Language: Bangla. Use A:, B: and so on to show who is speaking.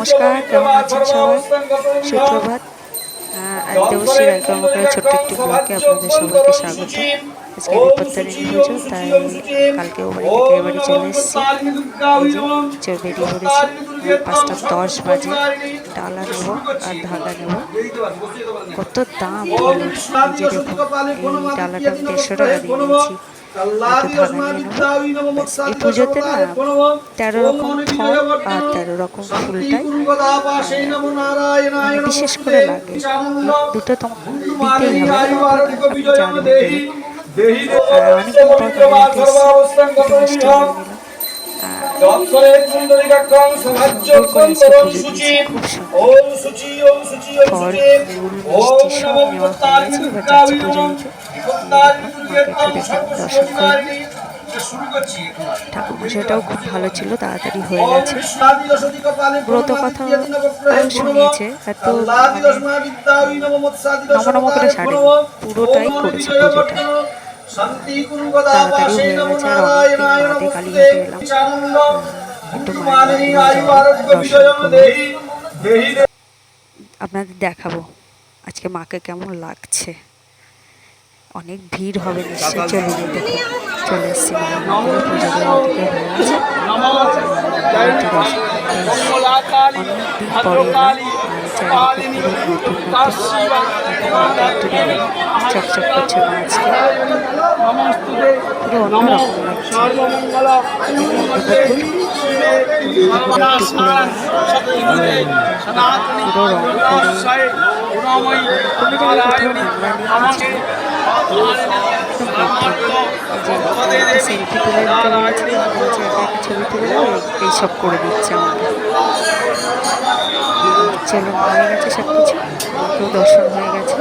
A: নমস্কার, কেমন আছেন সবাই? সুপ্রভাত। আজ দেবশ্রী রায়কর্মকারের ছোট্ট একটি ব্লগে আপনাদের সবাইকে স্বাগত। আজকে বিপত্তারিণী পুজো, তাই কালকে ও বাড়ি থেকে বাড়ি চলে এসেছি। বেরিয়ে পড়েছি পাঁচটা দশ বাজে, ডালা নেব আর ধাগা নেব। কত দাম ডালাটা আমি দেড়শো টাকা দিয়ে এই পুজোতে না তেরো রকম ফল আর তেরো রকম ফুলটাই মানে বিশেষ করে লাগে। দুটো তো দিতেই হবে। আর অনেকদিন পর বাড়িতে এসেছি, একটু মিষ্টি নিয়ে নিলাম আর ফল ফুল মিষ্টি সব নেওয়া হয়ে গেছে এবার দর্শন ঠাকুর পুজোটাও খুব ভালো ছিল তাড়াতাড়ি হয়ে গেছে। ব্রত কথা শুনিয়েছে এত নম নম করে সারে পুরোটাই করেছে পুজোটা। তাড়াতাড়ি হয়ে গেছে আর অনেকদিন বাদে কালীঘাটে এলাম। একটু দর্শন আপনাদের দেখাবো আজকে মাকে কেমন লাগছে? অনেক ভিড় হবে নিশ্চয়ই চলে দেখুন চলে এসেছি হয়ে চকচক করছে। পুরো রং করে সেলফি তুলে দিতে বলেছিল বলছে একা একা ছবি তুলে এইসব করে দিচ্ছে আমাকে চলো হয়ে গেছে সব কিছু দর্শন হয়ে গেছে।